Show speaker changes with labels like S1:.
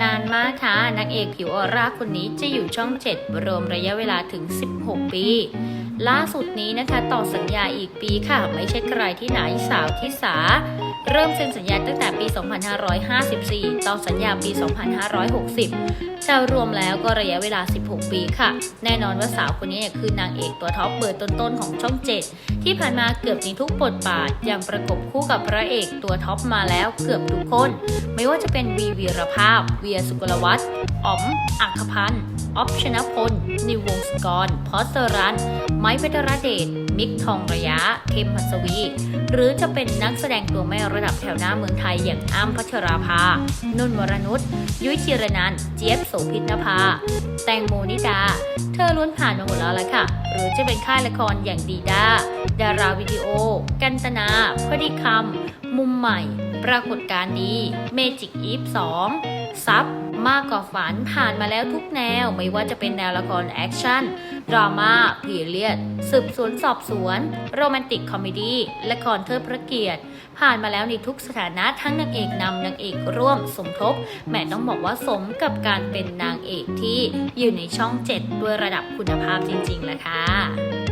S1: นานมากค่ะนางเอกผิวออร่าคนนี้จะอยู่ช่อง 7 รวมระยะเวลาถึง 16 ปี ล่าสุดนี้นะคะ ต่อสัญญาอีกปีค่ะ ไม่ใช่ใครที่ไหนสาวที่สา เริ่มเซ็นสัญญาตั้งแต่ปี 2554 ต่อสัญญาปี 2560 จะรวมแล้วก็ระยะเวลา 16 ปีค่ะ แน่นอนว่าสาวคนนี้คือนางเอกตัวท็อปเบอร์ต้นๆของช่อง 7 ที่ผ่านมาเกือบมีทุกบทบาทยังประกบคู่กับพระเอกตัวท็อปมาแล้วเกือบทุกคน ไม่ว่าจะเป็นวีวีรภาพ เวียสุกลวัฒน์อ๋อม อัคพันธ์ออฟชนะพล นิววงศกร พอสเตอรัน ไม้เพชรเดช มิกทองระยะ เทมพัสวี หรือจะเป็นนักแสดงตัวแม่ระดับแถวหน้าเมืองไทยอย่างอ้ำพัชราภา นุ่นวรนุช ยุ้ยธีรนันเจี๊ยบโสภิตนภา แตงโมนิดา เธอล้วนผ่านมาหมดแล้วละค่ะ หรือจะเป็นค่ายละครอย่างดีดาดาราวิดีโอ กันตนาพอดีคำมุมใหม่ ปรากฏการณ์ดีเมจิกอีฟ2ซับมากกว่าฝันผ่านมาแล้วทุกแนวไม่ว่าจะเป็นแนวละครแอคชั่น ดราม่าพีเรียด สืบสวนสอบสวน โรแมนติกคอมเมดี้ละครเทิดพระเกียรติ ผ่านมาแล้วในทุกสถานะทั้งนางเอกนำนางเอกร่วมสมทบแหม่ต้องบอกว่าสมกับการเป็นนางเอกที่อยู่ในช่อง 7 ด้วยระดับคุณภาพจริงๆแหละค่ะ